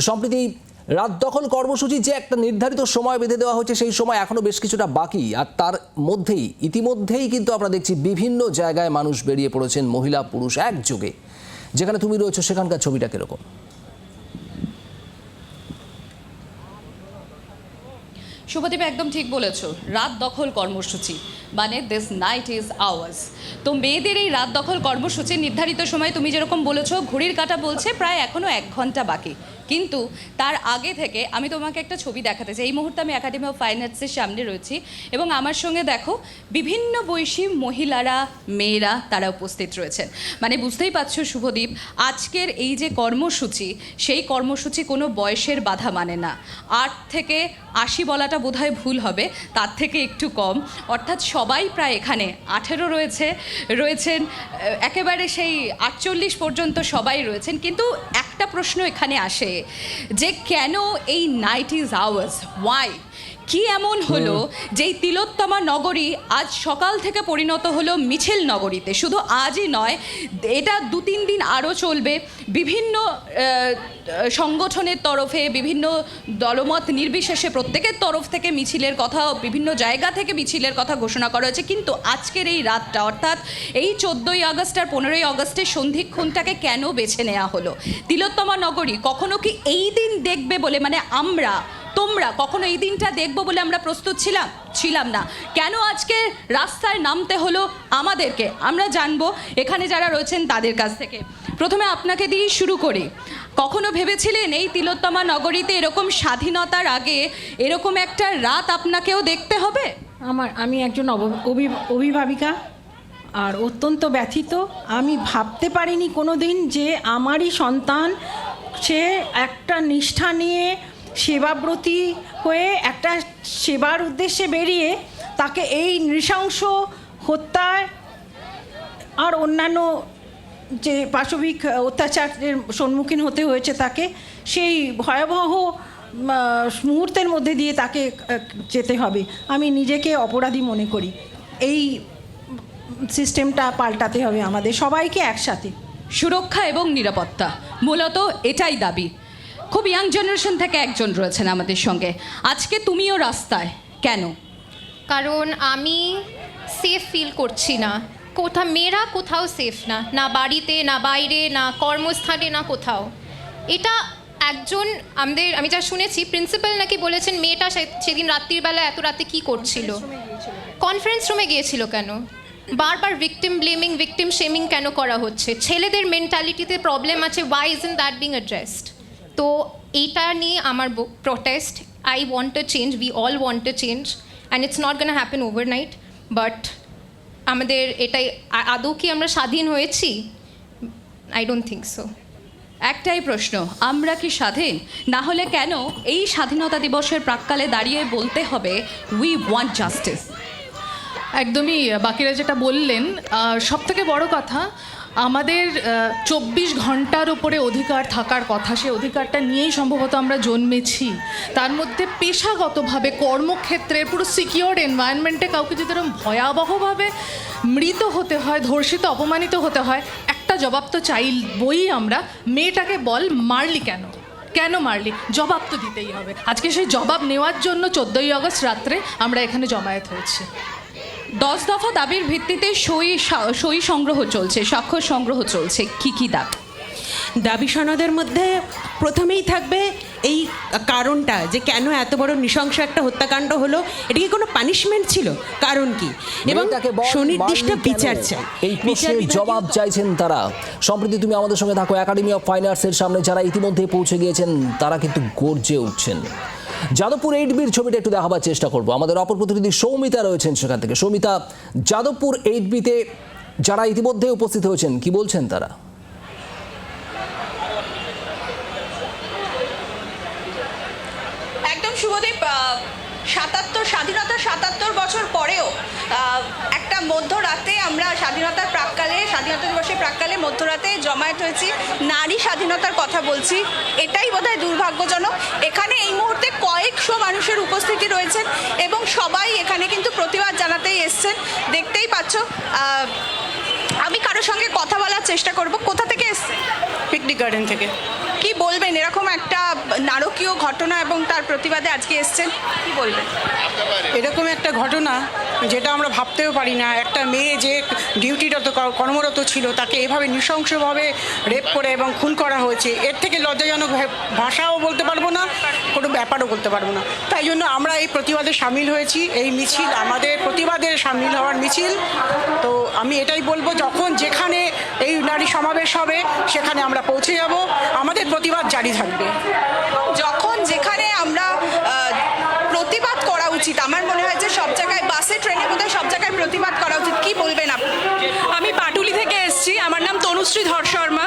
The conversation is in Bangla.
সম্প্রতি রাত দখল কর্মসূচি যে একটা নির্ধারিত সময় বেঁধে দেওয়া হচ্ছে সেই সময় এখনও বেশ কিছুটা বাকি। আর তার মধ্যেই, ইতিমধ্যেই কিন্তু আমরা দেখছি বিভিন্ন জায়গায় মানুষ বেরিয়ে পড়েছেন, মহিলা, পুরুষ একযোগে। যেখানে তুমি রয়েছো, সেখানকার ছবিটা কীরকম? শুভদীপ একদম ঠিক বলেছ। রাত দখল কর্মসূচি। মানে দিস নাইট ইজ আওয়ার্স তো মেয়েদের এই রাত দখল কর্মসূচি নির্ধারিত সময় তুমি যেরকম বলেছ, ঘড়ির কাটা বলছে, প্রায় এখনও এক ঘণ্টা বাকি। কিন্তু তার আগে থেকে আমি তোমাকে একটা ছবি দেখাতে চাই। এই মুহূর্তে আমি একাডেমি অফ ফাইন আর্টসের সামনে রয়েছি এবং আমার সঙ্গে দেখো, বিভিন্ন বয়সী মহিলারা, মেয়েরা তারা উপস্থিত রয়েছেন। মানে বুঝতেই পারছ শুভদীপ, আজকের এই যে কর্মসূচি, সেই কর্মসূচি কোনো বয়সের বাধা মানে না। আট থেকে আশি বলাটা বোধহয় ভুল হবে, তার থেকে একটু কম। অর্থাৎ সবাই প্রায় এখানে। আঠেরো রয়েছে রয়েছেন একেবারে সেই আটচল্লিশ পর্যন্ত সবাই রয়েছেন। কিন্তু একটা প্রশ্ন এখানে আসে যে কেন এই নাইট ইজ আওয়ার্স ওয়াই কি এমন হলো যেই তিলোত্তমা নগরী আজ সকাল থেকে পরিণত হলো মিছিল নগরীতে? শুধু আজই নয় এটা দু তিন দিন আরও চলবে। বিভিন্ন সংগঠনের তরফে বিভিন্ন দলমত নির্বিশেষে প্রত্যেকের তরফ থেকে মিছিলের কথা বিভিন্ন জায়গা থেকে মিছিলের কথা ঘোষণা করা হয়েছে। কিন্তু আজকের এই রাতটা অর্থাৎ এই চোদ্দোই আগস্ট আর পনেরোই আগস্টের সন্ধিক্ষণটাকে কেন বেছে নেওয়া হলো? তিলোত্তমা নগরী, কখনো কি এই দিন দেখবে বলে মানে আমরা, তোমরা, কখনো এই দিনটা দেখব বলে আমরা প্রস্তুত ছিলাম? ছিলাম না। কেন আজকে রাস্তায় নামতে হলো আমাদেরকে? আমরা জানব, এখানে যারা রয়েছেন তাদের কাছ থেকে। প্রথমে আপনাকে দিয়ে শুরু করি। কখনো ভেবেছিলেন এই তিলোত্তমা নগরীতে এরকম স্বাধীনতার আগে এরকম একটা রাত আপনাকেও দেখতে হবে? আমার, আমি একজন অভিভাবিকা। আর অত্যন্ত ব্যথিত। আমি ভাবতে পারিনি কোনো দিন যে আমারই সন্তান সে একটা নিষ্ঠা নিয়ে সেবাব্রতী হয়ে একটা সেবার উদ্দেশ্যে বেরিয়ে তাকে এই নৃশংস হত্যায় আর অন্যান্য যে পাশবিক অত্যাচারের সম্মুখীন হতে হয়েছে তাকে, সেই ভয়াবহ মুহূর্তের মধ্যে দিয়ে তাকে যেতে হবে। আমি নিজেকে অপরাধী মনে করি। এই সিস্টেমটা পাল্টাতে হবে আমাদের সবাইকে একসাথে। সুরক্ষা এবং নিরাপত্তা মূলত এটাই দাবি। খুব ইয়াং জেনারেশন থেকে একজন রয়েছেন আমাদের সঙ্গে। আজকে তুমিও রাস্তায় কেন? কারণ আমি সেফ ফিল করছি না। কোথাও মেয়েরা কোথাও সেফ না। না বাড়িতে না বাইরে না কর্মস্থানে না কোথাও। এটা একজন আমাদের আমি যা শুনেছি প্রিন্সিপাল নাকি বলেছেন মেয়েটা সে- সেদিন রাত্রিবেলা এত রাতে কি করছিল? কনফারেন্স রুমে গিয়েছিল কেন? বারবার ভিকটিম ব্লেমিং ভিকটিম শেমিং কেন করা হচ্ছে? ছেলেদের মেন্টালিটিতে প্রবলেম আছে why is in that being addressed তো এইটা নিয়ে আমার protest I want to change we all want to change and it's not gonna happen overnight but আমাদের এটাই আদৌ কি আমরা স্বাধীন হয়েছি? আই ডোন্ট থিঙ্ক সো একটাই প্রশ্ন, আমরা কি স্বাধীন? না হলে কেন এই স্বাধীনতা দিবসের প্রাককালে দাঁড়িয়ে বলতে হবে উই ওয়ান্ট জাস্টিস একদমই বাকিরা যেটা বললেন সব থেকে বড় কথা, আমাদের চব্বিশ ঘণ্টার উপরে অধিকার থাকার কথা সে অধিকারটা নিয়েই সম্ভবত আমরা জন্মেছি। তার মধ্যে পেশাগতভাবে কর্মক্ষেত্রে পুরো সিকিওর এনভায়রনমেন্টে কাউকে যদি এরকম ভয়াবহভাবে মৃত হতে হয়, ধর্ষিত, অপমানিত হতে হয়, একটা জবাব তো চাইবই আমরা, মেয়েটাকে বল মারলি কেন? কেন মারলি? জবাব তো দিতেই হবে। আজকে সেই জবাব নেওয়ার জন্য চোদ্দোই আগস্ট রাত্রে আমরা এখানে জমায়েত হয়েছি। দশ দফা দাবির ভিত্তিতে সই সই সংগ্রহ চলছে স্বাক্ষর সংগ্রহ চলছে। কি কি দাবি? দাবি সনদের মধ্যে প্রথমেই থাকবে এই কারণটা যে কেন এত বড় নৃশংস একটা হত্যাকাণ্ড হলো এটা কি কোনো পানিশমেন্ট ছিল? কারণ কি? এবং সুনির্দিষ্ট বিচার চাই। এই প্রশ্নের জবাব চাইছেন তারা। সম্প্রতি তুমি আমাদের সঙ্গে থাকো একাডেমি অফ ফাইন আর্টসের সামনে যারা ইতিমধ্যে পৌঁছে গিয়েছেন তারা কিন্তু গর্জে উঠছেন। যাদবপুর এইট বির ছবিটা একটু দেখাবার চেষ্টা করব। আমাদের অপর প্রতিনিধি সৌমিতা রয়েছেন সেখান থেকে। সৌমিতা, যাদবপুর এইট বিতে যারা ইতিমধ্যে উপস্থিত হয়েছেন, কি বলছেন তারা? একদম শুভদীপ সাতাত্তর, স্বাধীনতা সাতাত্তর বছর পরেও একটা মধ্যরাতে আমরা স্বাধীনতা প্রাককালে মধ্যরাতে জমায়েত হয়েছি নারী স্বাধীনতার কথা বলছি এটাই বোধহয় দুর্ভাগ্যজনক। এখানে এই মুহূর্তে কয়েকশো মানুষের উপস্থিতি রয়েছেন এবং সবাই এখানে কিন্তু প্রতিবাদ জানাতেই এসছেন। দেখতেই পাচ্ছ আমি কারোর সঙ্গে কথা বলার চেষ্টা করব। কোথা থেকে এসছেন? পিকনিক গার্ডেন থেকে। কি বলবেন? এরকম একটা নারকীয় ঘটনা এবং তার প্রতিবাদে আজকে এসছেন কি বলবেন? এরকম একটা ঘটনা যেটা আমরা ভাবতেও পারি না। একটা মেয়ে যে ডিউটিরত কর্মরত ছিল, তাকে এভাবে নৃশংসভাবে রেপ করে এবং খুন করা হয়েছে, এর থেকে লজ্জাজনক ভাষাও বলতে পারব না, কোনো ব্যাপারও বলতে পারব না। তাই জন্য আমরা এই প্রতিবাদে সামিল হয়েছি। এই মিছিল, আমাদের প্রতিবাদের সামিল হওয়ার মিছিল। তো আমি এটাই বলব, যখন যেখানে এই নারী সমাবেশ হবে, সেখানে আমরা পৌঁছে যাব। আমাদের প্রতিবাদ জারি থাকবে। যখন যেখানে আমরা প্রতিবাদ করা উচিত, আমার মনে হয় যে সব বাসে বোধহয় সব জায়গায় প্রতিবাদ করা উচিত। কি বলবেন আপনি? আমি পাটুলি থেকে এসেছি। আমার নাম তনুশ্রী ধর শর্মা।